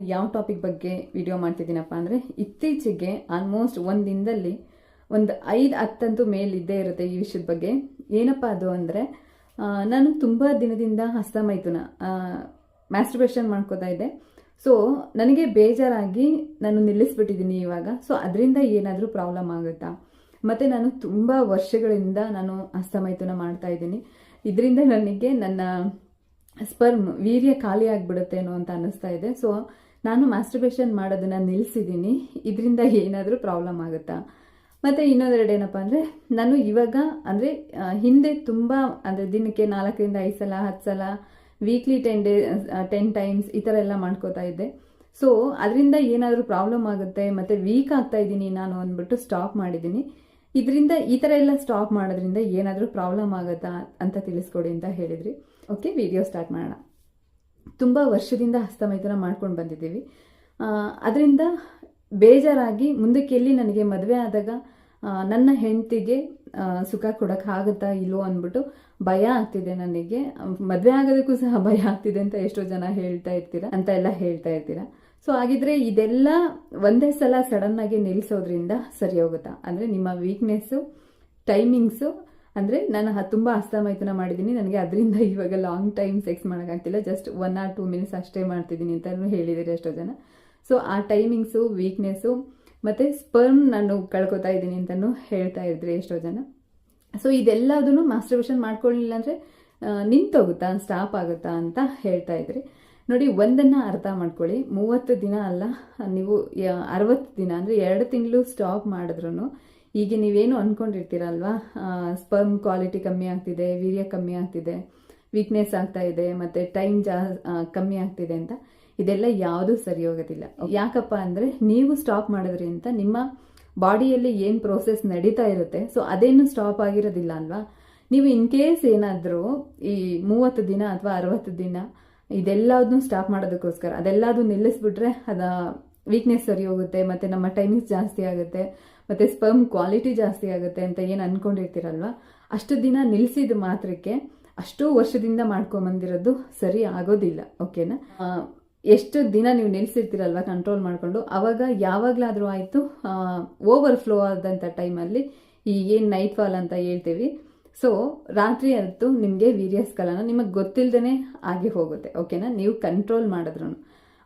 ಯಾವ ಟಾಪಿಕ್ ಬಗ್ಗೆ ವಿಡಿಯೋ ಮಾಡ್ತಿದ್ದೀನಪ್ಪ ಅಂದರೆ ಇತ್ತೀಚೆಗೆ ಆಲ್ಮೋಸ್ಟ್ ಒಂದು ದಿನದಲ್ಲಿ ಒಂದು ಐದು ಹತ್ತಂತೂ ಮೇಲಿದ್ದೇ ಇರುತ್ತೆ ಈ ವಿಷಯದ ಬಗ್ಗೆ. ಏನಪ್ಪ ಅದು ಅಂದರೆ ನಾನು ತುಂಬ ದಿನದಿಂದ ಹಸ್ತಮೈತುನ ಮ್ಯಾಸ್ಟ್ರಿಬೇಷನ್ ಮಾಡ್ಕೋತಾ ಇದ್ದೆ. ಸೊ ನನಗೆ ಬೇಜಾರಾಗಿ ನಾನು ನಿಲ್ಲಿಸ್ಬಿಟ್ಟಿದ್ದೀನಿ ಇವಾಗ. ಸೊ ಅದರಿಂದ ಏನಾದರೂ ಪ್ರಾಬ್ಲಮ್ ಆಗುತ್ತಾ? ಮತ್ತು ನಾನು ತುಂಬ ವರ್ಷಗಳಿಂದ ನಾನು ಹಸ್ತಮೈತುನ ಮಾಡ್ತಾ ಇದ್ದೀನಿ. ಇದರಿಂದ ನನಗೆ ನನ್ನ ಸ್ಪರ್ಮ್ ವೀರ್ಯ ಖಾಲಿ ಆಗಿಬಿಡುತ್ತೇನೋ ಅಂತ ಅನ್ನಿಸ್ತಾ ಇದೆ. ಸೊ ನಾನು ಮಾಸ್ಟರ್ಬೇಷನ್ ಮಾಡೋದನ್ನು ನಿಲ್ಲಿಸಿದ್ದೀನಿ ಇದರಿಂದ ಏನಾದರೂ ಪ್ರಾಬ್ಲಮ್ ಆಗುತ್ತಾ? ಮತ್ತು ಇನ್ನೊಂದೆರಡು ಏನಪ್ಪ ಅಂದರೆ, ನಾನು ಇವಾಗ ಅಂದರೆ ಹಿಂದೆ ತುಂಬ ಅಂದರೆ ದಿನಕ್ಕೆ ನಾಲ್ಕರಿಂದ ಐದು ಸಲ, ಹತ್ತು ಸಲ weekly ten day ten times ಈ ಥರ ಎಲ್ಲ ಮಾಡ್ಕೋತಾ ಇದ್ದೆ. ಸೊ ಅದರಿಂದ ಏನಾದರೂ ಪ್ರಾಬ್ಲಮ್ ಆಗುತ್ತೆ, ಮತ್ತು ವೀಕ್ ಆಗ್ತಾ ಇದ್ದೀನಿ ನಾನು ಅಂದ್ಬಿಟ್ಟು ಸ್ಟಾಪ್ ಮಾಡಿದ್ದೀನಿ. ಇದರಿಂದ ಈ ಥರ ಎಲ್ಲ ಸ್ಟಾಪ್ ಮಾಡೋದ್ರಿಂದ ಏನಾದರೂ ಪ್ರಾಬ್ಲಮ್ ಆಗುತ್ತಾ ಅಂತ ತಿಳಿಸ್ಕೊಡಿ ಅಂತ ಹೇಳಿದ್ರಿ. ಓಕೆ ವಿಡಿಯೋ ಸ್ಟಾರ್ಟ್ ಮಾಡೋಣ. ತುಂಬ ವರ್ಷದಿಂದ ಹಸ್ತಮೈಥುನ ಮಾಡ್ಕೊಂಡು ಬಂದಿದ್ದೀವಿ. ಅದರಿಂದ ಬೇಜಾರಾಗಿ ಮುಂದಕ್ಕೆ ಎಲ್ಲಿ ನನಗೆ ಮದುವೆ ಆದಾಗ ನನ್ನ ಹೆಂಡತಿಗೆ ಸುಖ ಕೊಡೋಕ್ಕಾಗುತ್ತಾ ಇಲ್ಲೋ ಅಂದ್ಬಿಟ್ಟು ಭಯ ಆಗ್ತಿದೆ ನನಗೆ. ಮದುವೆ ಆಗೋದಕ್ಕೂ ಸಹ ಭಯ ಆಗ್ತಿದೆ ಅಂತ ಎಷ್ಟೋ ಜನ ಹೇಳ್ತಾ ಇರ್ತೀರಾ ಅಂತ ಎಲ್ಲ ಹೇಳ್ತಾ ಇರ್ತೀರಾ. ಸೊ, ಹಾಗಿದ್ರೆ ಇದೆಲ್ಲ ಒಂದೇ ಸಲ ಸಡನ್ ಆಗಿ ನಿಲ್ಲಿಸೋದ್ರಿಂದ ಸರಿ ಹೋಗುತ್ತಾ? ಅಂದರೆ ನಿಮ್ಮ ವೀಕ್ನೆಸ್ಸು ಟೈಮಿಂಗ್ಸು ಅಂದರೆ ನಾನು ತುಂಬ ಹಸ್ತಮೈಥುನ ಮಾಡಿದ್ದೀನಿ ನನಗೆ ಅದರಿಂದ ಇವಾಗ long time sex ಮಾಡೋಕ್ಕಾಗ್ತಿಲ್ಲ just one or two minutes ಅಷ್ಟೇ ಮಾಡ್ತಿದ್ದೀನಿ ಅಂತಲೂ ಹೇಳಿದ್ದೀರಿ ಎಷ್ಟೋ ಜನ. ಸೊ ಆ ಟೈಮಿಂಗ್ಸು ವೀಕ್ನೆಸ್ಸು ಮತ್ತು ಸ್ಪರ್ಮ್ ನಾನು ಕಳ್ಕೊತಾ ಇದ್ದೀನಿ ಅಂತಲೂ ಹೇಳ್ತಾ ಇದ್ರಿ ಎಷ್ಟೋ ಜನ. ಸೊ ಇದೆಲ್ಲದನ್ನು ಮಾಸ್ಟರ್ಬೇಷನ್ ಮಾಡ್ಕೊಳ್ಳಿಲ್ಲ ಅಂದರೆ ನಿಂತೋಗುತ್ತಾ ಸ್ಟಾಪ್ ಆಗುತ್ತಾ ಅಂತ ಹೇಳ್ತಾ ಇದ್ರಿ. ನೋಡಿ, ಒಂದನ್ನು ಅರ್ಥ ಮಾಡ್ಕೊಳ್ಳಿ. ಮೂವತ್ತು ದಿನ ಅಲ್ಲ, ನೀವು ಅರವತ್ತು ದಿನ ಅಂದರೆ ಎರಡು ತಿಂಗಳು ಸ್ಟಾಪ್ ಮಾಡಿದ್ರು ಈಗ ನೀವೇನು ಅಂದ್ಕೊಂಡಿರ್ತೀರಲ್ವಾ ಸ್ಪರ್ಮ್ ಕ್ವಾಲಿಟಿ ಕಮ್ಮಿ ಆಗ್ತಿದೆ ವೀರ್ಯ ಕಮ್ಮಿ ಆಗ್ತಿದೆ ವೀಕ್ನೆಸ್ ಆಗ್ತಾ ಇದೆ ಮತ್ತು ಟೈಮ್ ಜಾ ಕಮ್ಮಿ ಆಗ್ತಿದೆ ಅಂತ ಇದೆಲ್ಲ ಯಾವುದೂ ಸರಿ ಹೋಗೋದಿಲ್ಲ. ಯಾಕಪ್ಪ ಅಂದರೆ ನೀವು ಸ್ಟಾಪ್ ಮಾಡೋದ್ರಿಂದ ನಿಮ್ಮ ಬಾಡಿಯಲ್ಲಿ ಏನು ಪ್ರೋಸೆಸ್ ನಡೀತಾ ಇರುತ್ತೆ ಸೊ ಅದೇನು ಸ್ಟಾಪ್ ಆಗಿರೋದಿಲ್ಲ ಅಲ್ವಾ? ನೀವು ಇನ್ ಕೇಸ್ ಏನಾದರೂ ಈ ಮೂವತ್ತು ದಿನ ಅಥವಾ ಅರವತ್ತು ದಿನ ಇದೆಲ್ಲದನ್ನೂ ಸ್ಟಾಪ್ ಮಾಡೋದಕ್ಕೋಸ್ಕರ ಅದೆಲ್ಲದೂ ನಿಲ್ಲಿಸ್ಬಿಟ್ರೆ ಅದು ವೀಕ್ನೆಸ್ ಸರಿ ಹೋಗುತ್ತೆ ಮತ್ತು ನಮ್ಮ ಟೈಮಿಂಗ್ಸ್ ಜಾಸ್ತಿ ಆಗುತ್ತೆ ಮತ್ತು ಸ್ಪರ್ಮ್ ಕ್ವಾಲಿಟಿ ಜಾಸ್ತಿ ಆಗುತ್ತೆ ಅಂತ ಏನು ಅಂದ್ಕೊಂಡಿರ್ತೀರಲ್ವ ಅಷ್ಟು ದಿನ ನಿಲ್ಲಿಸಿದ ಮಾತ್ರಕ್ಕೆ ಅಷ್ಟು ವರ್ಷದಿಂದ ಮಾಡ್ಕೊಂಬಂದಿರೋದು ಸರಿ ಆಗೋದಿಲ್ಲ ಓಕೆನಾ ಎಷ್ಟು ದಿನ ನೀವು ನಿಲ್ಲಿಸಿರ್ತೀರಲ್ವ ಕಂಟ್ರೋಲ್ ಮಾಡಿಕೊಂಡು? ಆವಾಗ ಯಾವಾಗಲಾದರೂ ಆಯಿತು ಓವರ್ ಫ್ಲೋ ಆದಂಥ ಟೈಮಲ್ಲಿ ಈ ಏನು ನೈಟ್ ಫಾಲ್ ಅಂತ ಹೇಳ್ತೀವಿ. ಸೊ ರಾತ್ರಿ ಹೊತ್ತು ನಿಮಗೆ ವೀರ್ಯಸ್ಖಲನ ನಿಮಗೆ ಗೊತ್ತಿಲ್ಲದೇ ಆಗಿ ಹೋಗುತ್ತೆ ಓಕೆನಾ ನೀವು ಕಂಟ್ರೋಲ್ ಮಾಡಿದ್ರು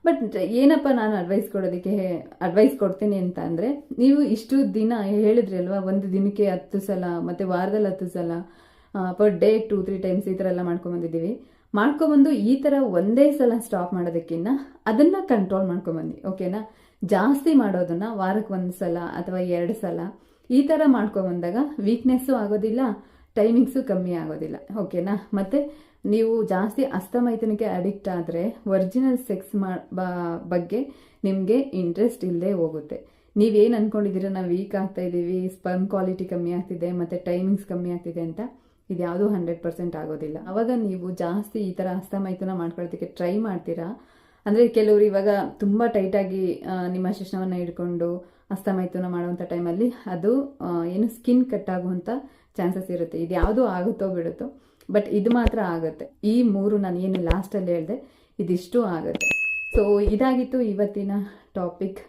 ಬಟ್ ಏನಪ್ಪ ನಾನು ಅಡ್ವೈಸ್ ಕೊಡೋದಕ್ಕೆ ಅಡ್ವೈಸ್ ಕೊಡ್ತೀನಿ ಅಂತ ಅಂದರೆ, ನೀವು ಇಷ್ಟು ದಿನ ಹೇಳಿದ್ರಿ ಅಲ್ವಾ ಒಂದು ದಿನಕ್ಕೆ ಹತ್ತು ಸಲ, ಮತ್ತು ವಾರದಲ್ಲಿ ಹತ್ತು ಸಲ per day two three times ಈ ಥರ ಎಲ್ಲ ಮಾಡ್ಕೊಂಬಂದಿದ್ದೀವಿ ಮಾಡ್ಕೊಬಂದು ಈ ಥರ ಒಂದೇ ಸಲ ಸ್ಟಾಪ್ ಮಾಡೋದಕ್ಕಿಂತ ಅದನ್ನು ಕಂಟ್ರೋಲ್ ಮಾಡ್ಕೊಂಬಂದು ಓಕೆನಾ ಜಾಸ್ತಿ ಮಾಡೋದನ್ನು ವಾರಕ್ಕೆ ಒಂದು ಸಲ ಅಥವಾ ಎರಡು ಸಲ ಈ ಥರ ಮಾಡ್ಕೊಂಬಂದಾಗ ವೀಕ್ನೆಸ್ಸು ಆಗೋದಿಲ್ಲ ಟೈಮಿಂಗ್ಸು ಕಮ್ಮಿ ಆಗೋದಿಲ್ಲ ಓಕೆನಾ ಮತ್ತು ನೀವು ಜಾಸ್ತಿ ಅಸ್ತಮೈಥುನಕ್ಕೆ ಅಡಿಕ್ಟ್ ಆದರೆ ಒರಿಜಿನಲ್ ಸೆಕ್ಸ್ ಬಗ್ಗೆ ನಿಮಗೆ ಇಂಟ್ರೆಸ್ಟ್ ಇಲ್ಲದೆ ಹೋಗುತ್ತೆ. ನೀವೇನು ಅಂದ್ಕೊಂಡಿದ್ದೀರ ನಾವು ವೀಕ್ ಆಗ್ತಾ ಇದ್ದೀವಿ ಸ್ಪರ್ಮ್ ಕ್ವಾಲಿಟಿ ಕಮ್ಮಿ ಆಗ್ತಿದೆ, ಮತ್ತು ಟೈಮಿಂಗ್ಸ್ ಕಮ್ಮಿ ಆಗ್ತಿದೆ ಅಂತ ಇದ್ಯಾವುದೂ ಹಂಡ್ರೆಡ್ ಪರ್ಸೆಂಟ್ ಆಗೋದಿಲ್ಲ. ಅವಾಗ ನೀವು ಜಾಸ್ತಿ ಈ ಥರ ಅಸ್ತಮೈತನ ಮಾಡ್ಕೊಳ್ಳೋದಕ್ಕೆ ಟ್ರೈ ಮಾಡ್ತೀರಾ? ಅಂದರೆ ಕೆಲವರು ಇವಾಗ ತುಂಬ ಟೈಟಾಗಿ ನಿಮ್ಮ ಶಿಕ್ಷಣವನ್ನು ಹಿಡ್ಕೊಂಡು ಅಸ್ತಮೈಥುನ ಮಾಡುವಂಥ ಟೈಮಲ್ಲಿ ಅದು ಏನು ಸ್ಕಿನ್ ಕಟ್ ಆಗುವಂಥ ಚಾನ್ಸಸ್ ಇರುತ್ತೆ. ಇದು ಯಾವುದೂ ಆಗುತ್ತೋ ಬಿಡುತ್ತೋ. ಬಟ್ ಇದು ಮಾತ್ರ ಆಗುತ್ತೆ. ಈ ಮೂರು ನಾನು ಏನು ಲಾಸ್ಟಲ್ಲಿ ಹೇಳಿದೆ, ಇದಿಷ್ಟು ಆಗುತ್ತೆ. ಸೊ ಇದಾಗಿತ್ತು ಇವತ್ತಿನ ಟಾಪಿಕ್